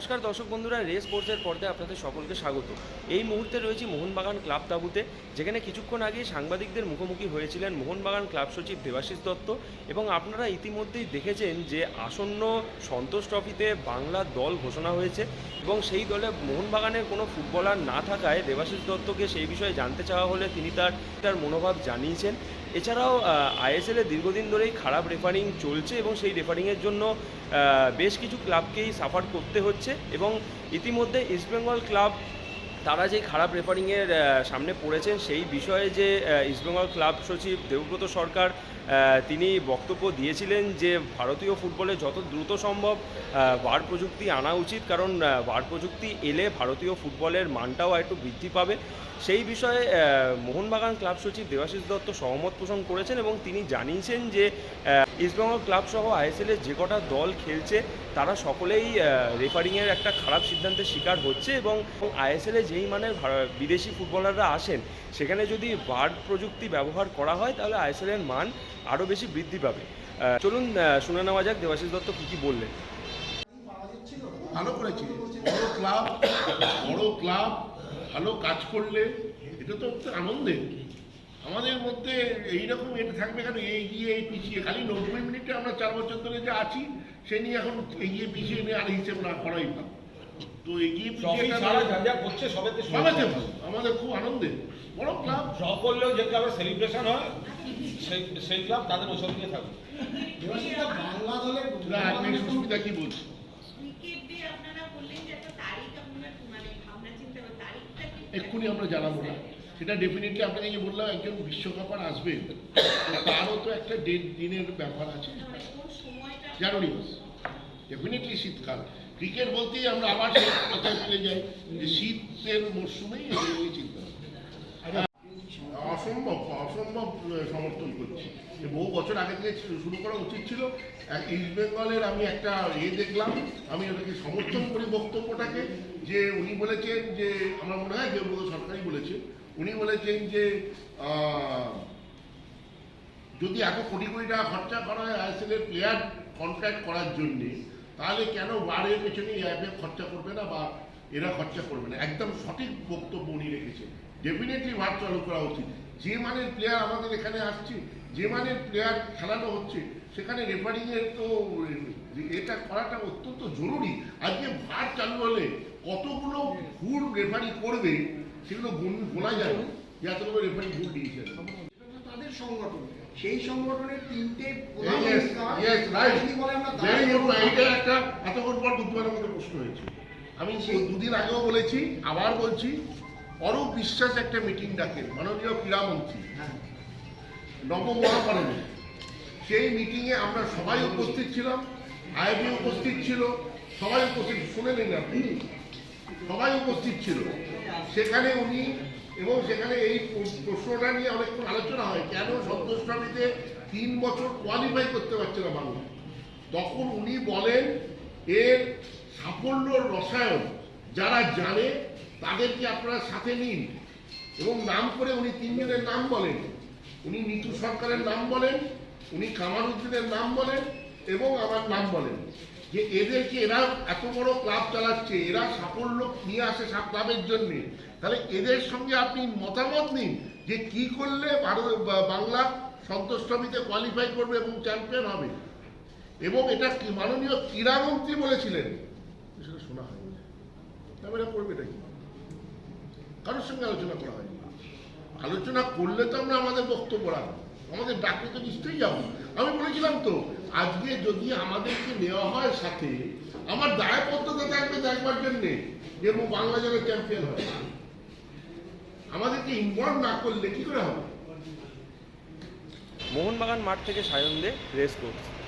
নমস্কার দর্শক বন্ধুরা, রেস স্পোর্টসের পর্দায় আপনাদের সকলকে স্বাগত। এই মুহূর্তে রয়েছি মোহনবাগান ক্লাব তাঁবুতে, যেখানে কিছুক্ষণ আগে সাংবাদিকদের মুখোমুখি হয়েছিলেন মোহনবাগান ক্লাব সচিব দেবাশিস দত্ত এবং আপনারা ইতিমধ্যেই দেখেছেন যে আসন্ন সন্তোষ ট্রফিতে বাংলার দল ঘোষণা হয়েছে এবং সেই দলে মোহনবাগানের কোনো ফুটবলার না থাকায় দেবাশিস দত্তকে সেই বিষয়ে জানতে চাওয়া হলে তিনি তার তার মনোভাব জানিয়েছেন। এছাড়াও আইএসএল দীর্ঘদিন ধরেই খারাপ রেফারিং চলছে এবং সেই রেফারিংয়ের জন্য বেশ কিছু ক্লাবকেই সাফার করতে হচ্ছে। এবং ইতিমধ্যে ইস্টবেঙ্গল ক্লাব তারা যে খারাপ রেফারিংয়ের সামনে পড়েছেন সেই বিষয়ে যে ইস্টবেঙ্গল ক্লাব সচিব দেবব্রত সরকার তিনি বক্তব্য দিয়েছিলেন যে ভারতীয় ফুটবলে যত দ্রুত সম্ভব বার প্রযুক্তি আনা উচিত কারণ বার প্রযুক্তি এলে ভারতীয় ফুটবলের মানটাও একটু বৃদ্ধি পাবে। সেই বিষয়ে মোহনবাগান ক্লাব সচিব দেবাশিস দত্ত সহমত পোষণ করেছেন এবং তিনি জানিয়েছেন যে ইস্টবেঙ্গল ক্লাব সহ আইএসএলের যে কটা দল খেলছে তারা সকলেই রেফারিংয়ের একটা খারাপ সিদ্ধান্তের শিকার হচ্ছে এবং আইএসএলে যেই ভার- বিদেশি ফুটবলাররা আসেন, সেখানে যদি বার প্রযুক্তি ব্যবহার করা হয়, তাহলে আইএসএলের মান আরও বেশি বৃদ্ধি পাবে। চলুন শুনে নেওয়া যাক, দেবাশিস দত্ত কী কী বললেন। ভালো করেছে। বড় ক্লাব বড় ক্লাব, ভালো কাজ করলে, এটা তো আনন্দের। আমাদের মধ্যে এইরকম এটা থাকবে কেন? এগিয়ে এই পিছিয়ে খালি নব্বই মিনিটে আমরা চার বছর ধরে যে আছি সে নিয়ে এখন এগিয়ে পিছিয়ে নিয়ে আর হিসেব না করাই ভালো। তো এগিয়ে পিছিয়ে সবাইতে আমাদের খুব আনন্দের বড় ক্লাব ড্র করলেও যে ক্লাবের সেলিব্রেশন হয় সেই সেই ক্লাব তাদের ওসব নিয়ে থাকবে। বাংলা দলের এক কি বলছে? মানে ভাবনা চিন্তা করে তারিখটা কি এক্ষুনি আমরা জানাব না। সেটা ডেফিনেটলি আপনাকে যে বললাম একজন বিশ্বকাপার আসবে তারও তো একটা ডেট দিনের ব্যাপার আছে। কোন সময়টা? জানুয়ারি মাস। ডেফিনেটলি শীতকাল। ক্রিকেট বলতেই আমরা আবার সেই কথায় ফিরে যাই যে শীতের মরশুমেই চিন্তা। অসম্ভব অসম্ভব সমর্থন করছি। যে বহু বছর আগে থেকে শুরু করা উচিত ছিল। ইস্ট বেঙ্গলের আমি একটা ইয়ে দেখলাম, আমি ওটাকে সমর্থন করি বক্তব্যটাকে, যে উনি বলেছেন যে, আমার মনে হয় দেবব্রত সরকারই বলেছে, উনি বলেছেন যে যদি এত কোটি কোটি টাকা খরচা করা হয় আইএসএল এর প্লেয়ার কন্ট্রাক্ট করার জন্যে, তাহলে কেন বারের পেছনে এআইএফ খরচা করবে না বা এরা খরচা করবে না। একদম সঠিক বক্তব্য উনি রেখেছেন। ডেফিনেটলি ভাব চালু করা উচিত। যে মানের প্লেয়ার আমাদের এখানে আসছে যে মানের প্লেয়ার খেলানো হচ্ছে সেখানে রেফারিং এর তো এটা করাটা অত্যন্ত জরুরি। আজকে ভার চালু হলে কতগুলো ভুল রেফারি করবে সেগুলো গোনা যায় যে এতগুলো রেফারি ভুল দিয়েছে তাদের সংগঠন। সেই সংগঠনের তিনটে বলে এইটা একটা এতক্ষণ পর বুদ্ধবারের মধ্যে প্রশ্ন হয়েছে আমি সেই দুদিন আগেও বলেছি, আবার বলছি অরূপ বিশ্বাস একটা মিটিং ডাকেন মাননীয় ক্রীড়ামন্ত্রী নবমহাকরণে সেই মিটিংয়ে আমরা সবাই উপস্থিত ছিলাম, আইবি উপস্থিত ছিল, সবাই উপস্থিত, শুনে নিন আপনি। সবাই উপস্থিত ছিল। সেখানে উনি এবং সেখানে এই প্রশ্নটা নিয়ে অনেকক্ষণ আলোচনা হয়, কেন সন্তোষ ট্রফিতে তিন বছর কোয়ালিফাই করতে পারছে না বাংলা? তখন উনি বলেন এর সাফল্য রসায়ন যারা জানে, তাদেরকে আপনারা সাথে নিন। এবং নাম করে উনি তিনজনের নাম বলেন। উনি নিতু সরকারের নাম বলেন, উনি কামাল উদ্দিনের নাম বলেন এবং আমার নাম বলেন। যে এদেরকে এরা এত বড় ক্লাব চালাচ্ছে, এরা সাফল্য নিয়ে আসে সব ক্লাবের জন্য, তাহলে এদের সঙ্গে আপনি মতামত নিন যে কি করলে ভারত বাংলা সন্তোষ ট্রফিতে কোয়ালিফাই করবে এবং চ্যাম্পিয়ন হবে। এবং এটা কি মাননীয় ক্রীড়ামন্ত্রী বলেছিলেন? সেটা শোনা হয়নি। এরা করবে এটা কি? কারোর সঙ্গে আলোচনা করা হয়নি। আলোচনা করলে তো আমরা আমাদের বক্তব্য রাখব। আমাদের ডাকলে তো নিশ্চয়ই যাব। আমি বলেছিলাম তো, আজকে যদি আমাদেরকে নেওয়া হয় সাথে, আমার দায়বদ্ধতা থাকবে দেখবার জন্যে, যে বাংলা যেন চ্যাম্পিয়ন হয়। আমাদেরকে ইনভলভ না করলে কি করে হবে? মোহনবাগান মাঠ থেকে সায়ন দে রেস কোর্স